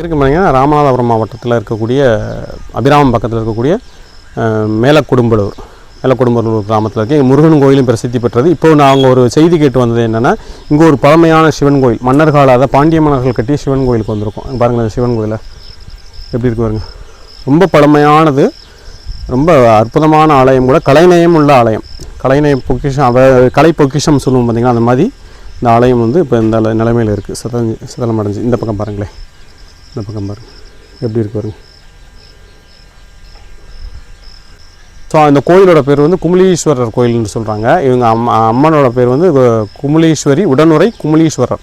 இருக்கு பார்த்தீங்கன்னா ராமநாதபுரம் மாவட்டத்தில் இருக்கக்கூடிய அபிராமம் பக்கத்தில் இருக்கக்கூடிய மேலக்குடும்பலூர். மேலக்குடும்பலூர் கிராமத்தில் இருக்க முருகன் கோயிலும் பிரசித்தி பெற்றது. இப்போ நாங்கள் ஒரு செய்தி கேட்டு வந்தது என்னென்னா இங்கே ஒரு பழமையான சிவன் கோயில் மன்னர் கால பாண்டிய மன்னர்கள் கட்டிய சிவன் கோயிலுக்கு வந்திருக்கோம். பாருங்களேன் சிவன் கோயிலை. எப்படி இருக்கு பாருங்க. ரொம்ப பழமையானது ரொம்ப அற்புதமான ஆலயம் கூட கலைநயம் உள்ள ஆலயம். கலைநயம் பொக்கிஷம் அவ கலை பொக்கிஷம் சொல்லுவோம் பார்த்தீங்கன்னா அந்த மாதிரி. இந்த ஆலயம் வந்து இப்போ இந்த நிலைமையில் இருக்குது சிதஞ்சு சிதலம் அடைஞ்சு இந்த பக்கம் பாருங்களேன். இந்த பக்கம் பாருங்கள் எப்படி இருக்கு பாருங்க. ஸோ இந்த கோயிலோட பேர் வந்து குமுளீஸ்வரர் கோயில்னு சொல்கிறாங்க இவங்க அம்மா அம்மனோட பேர் வந்து குமலீஸ்வரி உடனுறை உடனுரை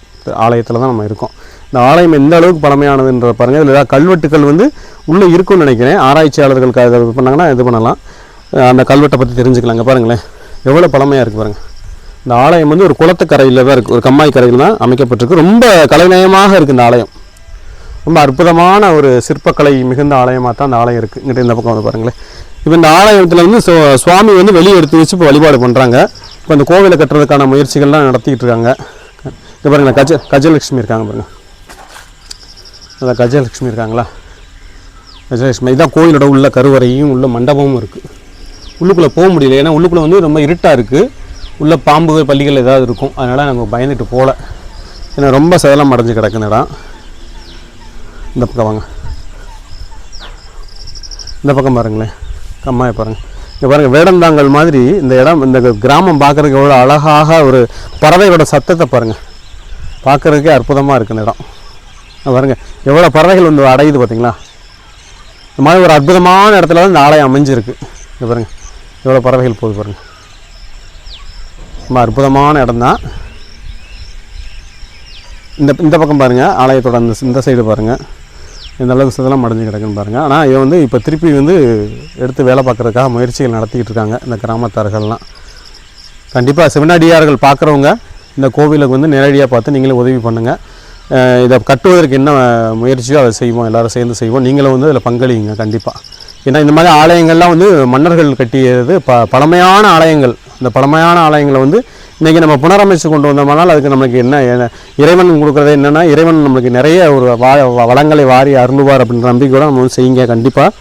ஆலயத்தில் தான் நம்ம இருக்கோம். இந்த ஆலயம் எந்த அளவுக்கு பழமையானதுன்ற பாருங்கள் இதில் ஏதாவது கல்வெட்டுகள் வந்து உள்ளே இருக்கும்னு நினைக்கிறேன். ஆராய்ச்சியாளர்களுக்கு அதை இது பண்ணாங்கன்னா இது பண்ணலாம். அந்த கல்வெட்டை பற்றி தெரிஞ்சுக்கலாங்க. பாருங்களேன். எவ்வளோ பழமையாக இருக்குது பாருங்கள் இந்த ஆலயம் வந்து ஒரு குளத்துக்கரையில் தான் இருக்குது ஒரு கம்மாய் கரையில் தான் அமைக்கப்பட்டிருக்கு. ரொம்ப கலைநயமாக இருக்குது இந்த ஆலயம். ரொம்ப அற்புதமான ஒரு சிற்பக்கலை மிகுந்த ஆலயமாக தான் அந்த ஆலயம் இருக்குது இங்கிட்ட இந்த பக்கம் வந்து பாருங்களேன். இப்போ இந்த ஆலயத்தில் வந்து சுவாமி வந்து வெளியே எடுத்து வச்சு இப்போ வழிபாடு பண்ணுறாங்க இப்போ அந்த கோவிலை கட்டுறதுக்கான முயற்சிகள்லாம் நடத்திக்கிட்டு இருக்காங்க. இது பாருங்களேன் கஜ கஜலட்சுமி இருக்காங்க பாருங்கள் அதான் கஜலட்சுமி இருக்காங்களா? கஜலட்சுமி இதுதான் கோயிலோட உள்ள கருவறையும் உள்ள மண்டபமும் இருக்குது உள்ளுக்குள்ளே போக முடியல. ஏன்னா உள்ளுக்குள்ளே வந்து ரொம்ப இருட்டாக இருக்குது உள்ள பாம்புகள் பள்ளிகள் ஏதாவது இருக்கும். அதனால் நாங்கள் பயந்துட்டு போகல ஏன்னா ரொம்ப சேதம் அடைஞ்சு கிடக்குன்னு இடம் இந்த பக்கம் வாங்க. இந்த பக்கம் பாருங்களேன். கம்மாயை பாருங்கள் இங்கே பாருங்கள் வேடந்தாங்கல் மாதிரி இந்த இடம் இந்த கிராமம் பார்க்குறதுக்கு எவ்வளோ அழகாக ஒரு பறவைகளோட சத்தத்தை பாருங்கள் பார்க்குறதுக்கே அற்புதமாக இருக்குது இந்த இடம். பாருங்கள் எவ்வளோ பறவைகள் வந்து அடையுது பார்த்தீங்களா இந்த மாதிரி ஒரு அற்புதமான இடத்துல தான் இந்த ஆலயம் அமைஞ்சிருக்கு. இங்கே பாருங்கள் எவ்வளோ பறவைகள் போகுது பாருங்கள் ரொம்ப அற்புதமான இடம் தான். இந்த இந்த பக்கம் பாருங்கள் ஆலயத்தோட அந்த இந்த சைடு பாருங்கள் இந்த அளவுக்கு சிதலம் அடைஞ்சு கிடக்குன்னு பாருங்கள் ஆனால் இதை வந்து இப்போ திருப்பி வந்து எடுத்து வேலை பார்க்குறதுக்காக முயற்சிகள் நடத்திக்கிட்டு இருக்காங்க இந்த கிராமத்தார்கள்லாம். கண்டிப்பாக சிவனடியார்கள் பார்க்குறவங்க இந்த கோவிலுக்கு வந்து நேரடியாக பார்த்து நீங்களே உதவி பண்ணுங்கள் இதை கட்டுவதற்கு என்ன முயற்சியோ அதை செய்வோம் எல்லோரும் சேர்ந்து செய்வோம். நீங்களும் வந்து அதில் பங்களிங்க கண்டிப்பாக ஏன்னா இந்த மாதிரி ஆலயங்கள்லாம் வந்து மன்னர்கள் கட்டியது ப பழமையான ஆலயங்கள். இந்த பழமையான ஆலயங்களை வந்து இன்றைக்கி நம்ம புனரமைச்சு கொண்டு வந்தோம்னால் அதுக்கு நமக்கு என்ன என்ன- இறைவன் கொடுக்குறது என்னென்னா இறைவன் நம்மளுக்கு நிறைய ஒரு வா வளங்களை வாரி அருள்வார் அப்படின்ற நம்பிக்கையோடு நம்ம வந்து செய்யுங்க கண்டிப்பாக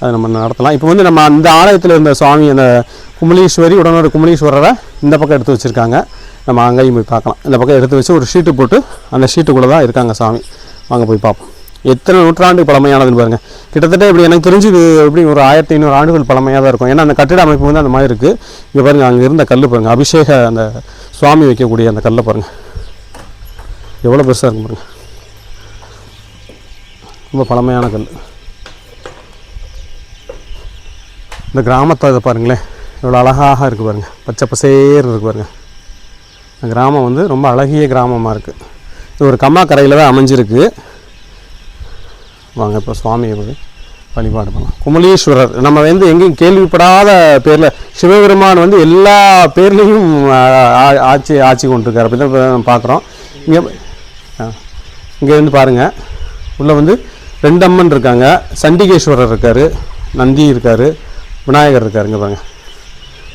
அதை நம்ம நடத்தலாம். இப்போ வந்து நம்ம அந்த ஆலயத்தில் இருந்த சுவாமி அந்த குமலீஸ்வரி உடனே குமலீஸ்வரரை இந்த பக்கம் எடுத்து வச்சுருக்காங்க. நம்ம அங்கேயும் போய் பார்க்கலாம். இந்த பக்கம் எடுத்து வச்சு ஒரு ஷீட்டு போட்டு அந்த ஷீட்டுக்குள்ளே தான் இருக்காங்க சாமி வாங்க போய் பார்ப்போம். எத்தனை நூற்றாண்டு பழமையானதுன்னு பாருங்கள் கிட்டத்தட்ட இப்படி எனக்கு தெரிஞ்சு இது எப்படி ஒரு ஆயிரத்தி ஐநூறு ஆண்டுகள் பழமையாக தான் இருக்கும். ஏன்னா அந்த கட்டிட அமைப்பு வந்து அந்த மாதிரி இருக்குது இங்கே பாருங்கள் அங்கே இருந்த கல் பாருங்கள் அபிஷேக அந்த சுவாமி வைக்கக்கூடிய அந்த கல்லை பாருங்கள் எவ்வளோ பெருசாக இருக்கும் பாருங்கள் ரொம்ப பழமையான கல். இந்த கிராமத்தை இதை பாருங்களேன். எவ்வளோ அழகாக இருக்குது பாருங்கள் பச்சை பசேர் இருக்குது பாருங்கள் இந்த கிராமம் வந்து ரொம்ப அழகிய கிராமமாக இருக்குது இது ஒரு கம்மா கரையில் தான் அமைஞ்சிருக்கு. வாங்க இப்போ சுவாமியை போய் வழிபாடு பண்ணலாம். குமலீஸ்வரர் நம்ம வந்து எங்கேயும் கேள்விப்படாத பேரில் சிவபெருமான் வந்து எல்லா பேர்லேயும் ஆட்சி ஆட்சி கொண்டிருக்கார். அப்படி தான் பார்க்குறோம் இங்கே இங்கே வந்து பாருங்கள் உள்ளே வந்து ரெண்டு அம்மன் இருக்காங்க. சண்டிகேஸ்வரர் இருக்கார். நந்தி இருக்கார். விநாயகர் இருக்காருங்க பாருங்க.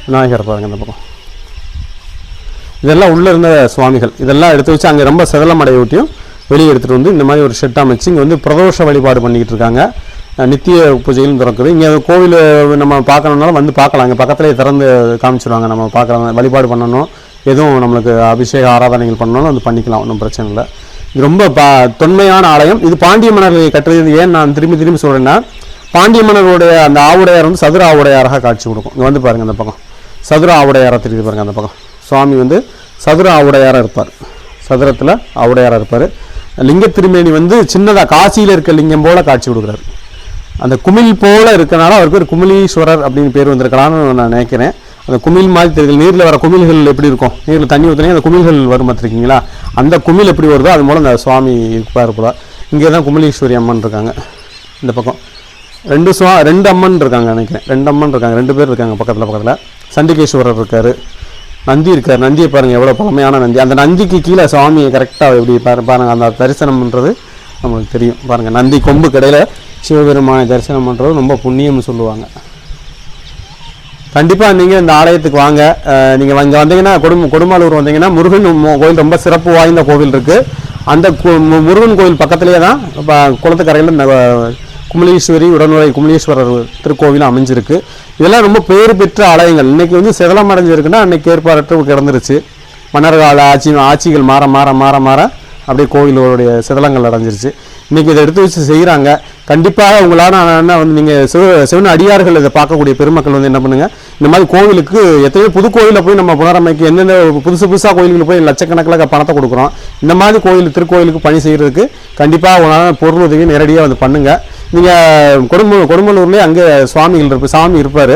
விநாயகர் பாருங்க இந்த பக்கம். இதெல்லாம் உள்ளே இருந்த சுவாமிகள். இதெல்லாம் எடுத்து வச்சு அங்கே ரொம்ப சிதலம் அடைய வெளியே எடுத்துகிட்டு வந்து இந்த மாதிரி ஒரு ஷெட் அமைச்சு இங்கே வந்து பிரதோஷ வழிபாடு பண்ணிக்கிட்டு இருக்காங்க. நித்திய பூஜைகளும் திறக்குது. இங்கே கோவில் நம்ம பார்க்கணுன்னாலும் வந்து பார்க்கலாம். இங்கே பக்கத்துலேயே திறந்து காமிச்சிருவாங்க. நம்ம பார்க்குறாங்க வழிபாடு பண்ணணும். எதுவும் நம்மளுக்கு அபிஷேக ஆராதனைகள் பண்ணணும் வந்து பண்ணிக்கலாம். ஒன்றும் பிரச்சனை இல்லை. இது ரொம்ப பா தொன்மையான ஆலயம். இது பாண்டிய மன்னர்கள் கட்டுறது. ஏன் நான் திரும்பி திரும்பி சொல்கிறேன்னா பாண்டிய மன்னர்களுடைய அந்த ஆவுடையார் வந்து சதுர ஆவுடையாராக காட்சி கொடுக்கும். இங்கே வந்து பாருங்கள் அந்த பக்கம். சதுர ஆவுடையாராக தெரியுது பாருங்கள் அந்த பக்கம். சுவாமி வந்து சதுர ஆவுடையாராக இருப்பார். சதுரத்தில் ஆவுடையாராக இருப்பார். லிங்க திருமேனி வந்து சின்னதாக காசியில் இருக்க லிங்கம் போல காட்சி கொடுக்குறாரு. அந்த குமிழ் போல இருக்கனால அவருக்கு ஒரு குமிழீஸ்வரர் அப்படின்னு பேர் வந்திருக்கலாம்னு நான் நினைக்கிறேன். அந்த குமிழ் மாதிரி தெரியுது. நீரில் வர குமிழ்கள் எப்படி இருக்கும்? நீரில் தண்ணி ஊற்றினே அந்த குமிழ்கள் வரும் பார்த்துருக்கீங்களா? அந்த குமிழ் எப்படி வருதோ அது மூலம் அந்த சுவாமி இருப்பார் போல. இங்கே தான் குமிழீஸ்வரி அம்மன் இருக்காங்க. இந்த பக்கம். ரெண்டு சுவா ரெண்டு அம்மன் இருக்காங்க நினைக்கிறேன். ரெண்டு அம்மன் இருக்காங்க. ரெண்டு பேர் இருக்காங்க பக்கத்தில் பக்கத்தில். சண்டிகேஸ்வரர் இருக்கார். நந்தி இருக்கார். நந்தியை பாருங்கள் எவ்வளோ பழமையான நந்தி. அந்த நந்திக்கு கீழே சுவாமியை கரெக்டாக எப்படி பாரு பாருங்கள் அந்த தரிசனம்ன்றது நம்மளுக்கு தெரியும். பாருங்கள் நந்தி கொம்பு கடையில் சிவபெருமானை தரிசனம் பண்ணுறது ரொம்ப புண்ணியம்னு சொல்லுவாங்க. கண்டிப்பாக நீங்கள் இந்த ஆலயத்துக்கு வாங்க. நீங்கள் இங்கே வந்தீங்கன்னா கொடும கொடுமாலூர் வந்தீங்கன்னா முருகன் கோயில் ரொம்ப சிறப்பு வாய்ந்த கோவில் இருக்குது அந்த மு- முருகன் கோயில் பக்கத்துலேயே தான் இப்போ குளத்துக்கரையில் இந்த குமலீஸ்வரி உடனுரை குமலீஸ்வரர் திருக்கோவிலும் அமைஞ்சிருக்கு. இதெல்லாம் ரொம்ப பேர் பெற்ற ஆலயங்கள். இன்றைக்கி வந்து சிதலம் அடைஞ்சிருக்குன்னா அன்றைக்கி ஏற்பாடு கிடந்துருச்சு. மன்னர்கால ஆட்சி ஆட்சிகள் மாற மாற மாற மாற அப்படியே கோவிலுடைய சிதலங்கள் அடைஞ்சிருச்சு. இன்றைக்கி இதை எடுத்து வச்சு செய்கிறாங்க கண்டிப்பாக உங்களால் என்ன வந்து நீங்கள் சிவ சிவன் அடியார்கள் இதை பார்க்கக்கூடிய பெருமக்கள் வந்து என்ன பண்ணுங்கள் இந்த மாதிரி கோவிலுக்கு எத்தனையோ புது கோயிலில் போய் நம்ம புனரமைக்கு எந்தெந்த புதுசு புதுசாக கோயிலுக்கு போய் லட்சக்கணக்கில் பணத்தை கொடுக்குறோம். இந்த மாதிரி கோயில் திருக்கோயிலுக்கு பணி செய்கிறதுக்கு கண்டிப்பாக உங்களால் பொருள் உதவி நேரடியாக வந்து பண்ணுங்கள் நீங்கள் கொடும்ப கொடும்பலூர்லேயே அங்கே சுவாமிகள் இருப்பு சாமி இருப்பார்.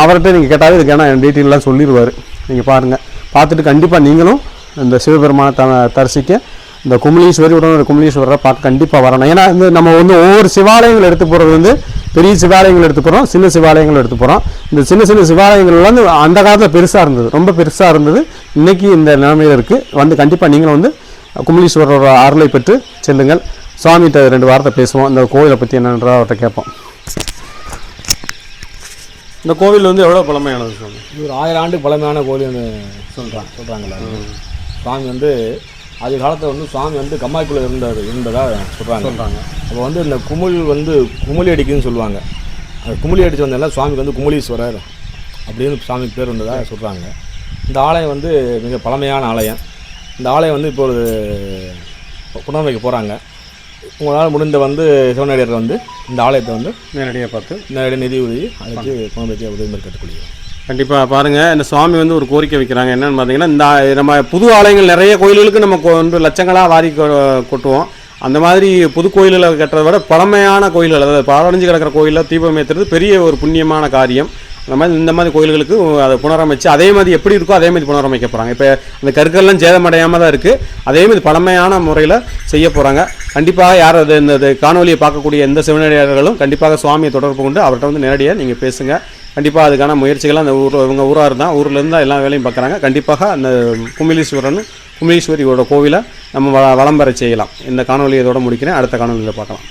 அவர்கிட்ட நீங்கள் கேட்டாவே இதுக்கான டீட்டெயிலெலாம் சொல்லிடுவார். நீங்கள் பாருங்கள் பார்த்துட்டு கண்டிப்பாக நீங்களும் இந்த சிவபெருமானை த தரிசிக்க இந்த குமலீஸ்வரி உடனே ஒரு குமலீஸ்வரரை பார்க்க கண்டிப்பாக வரணும். ஏன்னா இந்த நம்ம வந்து ஒவ்வொரு சிவாலயங்கள் எடுத்து போகிறது வந்து பெரிய சிவாலயங்கள் எடுத்து போகிறோம் சின்ன சிவாலயங்கள் எடுத்து போகிறோம் இந்த சின்ன சின்ன சிவாலயங்கள் வந்து அந்த காலத்தில் பெருசாக இருந்தது ரொம்ப பெருசாக இருந்தது. இன்னைக்கு இந்த நிலைமையில் இருக்குது வந்து கண்டிப்பாக நீங்களும் வந்து குமலீஸ்வரரோட அருளை பெற்று செல்லுங்கள். சுவாமிகிட்ட ரெண்டு வார்த்தை பேசுவோம். இந்த கோவிலை பற்றி என்னன்ற அவர்கிட்ட கேட்போம். இந்த கோவில் வந்து எவ்வளோ பழமையானது சுவாமி? இது ஒரு ஆயிரம் ஆண்டு பழமையான கோயில்னு சொல்கிறாங்க சொல்கிறாங்களா சுவாமி வந்து அது காலத்தில் வந்து சுவாமி வந்து கம்மாய்க்குள்ளே இருந்தார் இருந்ததாக சொல்கிறாங்க சொல்கிறாங்க அப்போ வந்து இந்த குமிழ் வந்து குமிழி அடிக்குன்னு சொல்லுவாங்க. அந்த குமிழி அடிச்சு வந்ததால சுவாமிக்கு வந்து குமிழீஸ்வரர் அப்படின்னு சுவாமிக்கு பேர் வந்ததாக சொல்கிறாங்க இந்த ஆலயம் வந்து மிக பழமையான ஆலயம். இந்த ஆலயம் வந்து இப்போ ஒரு புனர்வைக்க போகிறாங்க உங்களால் முடிந்த வந்து சிவனடியார் வந்து இந்த ஆலயத்தை வந்து நேரடியாக பார்த்து நேரடி நிதி உதவி அதுக்கு புனர்வைக்க உதவி மாதிரி கேட்டுக்கொள்கிறோம் கண்டிப்பாக பாருங்கள் இந்த சுவாமி வந்து ஒரு கோரிக்கை வைக்கிறாங்க. என்னென்னு பார்த்தீங்கன்னா இந்த நம்ம புது ஆலயங்கள் நிறைய கோயில்களுக்கு நம்ம கொண்டு லட்சங்களாக வாரி கொ- கொட்டுவோம். அந்த மாதிரி புது கோயில்களை கட்டுறத விட பழமையான கோயில்கள் அதாவது பாலடைஞ்சு கிடக்கிற கோயிலில் தீபம் ஏற்றுறது பெரிய ஒரு புண்ணியமான காரியம். அந்த மாதிரி இந்த மாதிரி கோயில்களுக்கு அதை புனரமைச்சு அதே மாதிரி எப்படி இருக்கோ அதே மாதிரி புனரமைக்க போகிறாங்க இப்போ அந்த கற்கள்லாம் சேதமடையாமல் தான் இருக்குது அதே மாதிரி பழமையான முறையில் செய்ய போகிறாங்க கண்டிப்பாக யார் அது இந்த இது காணொலியை பார்க்கக்கூடிய எந்த சிவனடியார்களும் கண்டிப்பாக சுவாமியை தொடர்பு கொண்டு அவர்கிட்ட வந்து நேரடியாக நீங்கள் பேசுங்கள் கண்டிப்பாக அதுக்கான முயற்சிகள் அந்த ஊர் இவங்க ஊராக இருந்தால் ஊர்லேருந்து தான் எல்லா வேலையும் பார்க்குறாங்க கண்டிப்பாக அந்த குமிலீஸ்வரன் குமிலீஸ்வரியோட கோவிலை நம்ம வ- வலம் பெற செய்யலாம். இந்த காணொலி இதோட முடிக்கிறேன். அடுத்த காணொலியில் பார்க்கலாம்.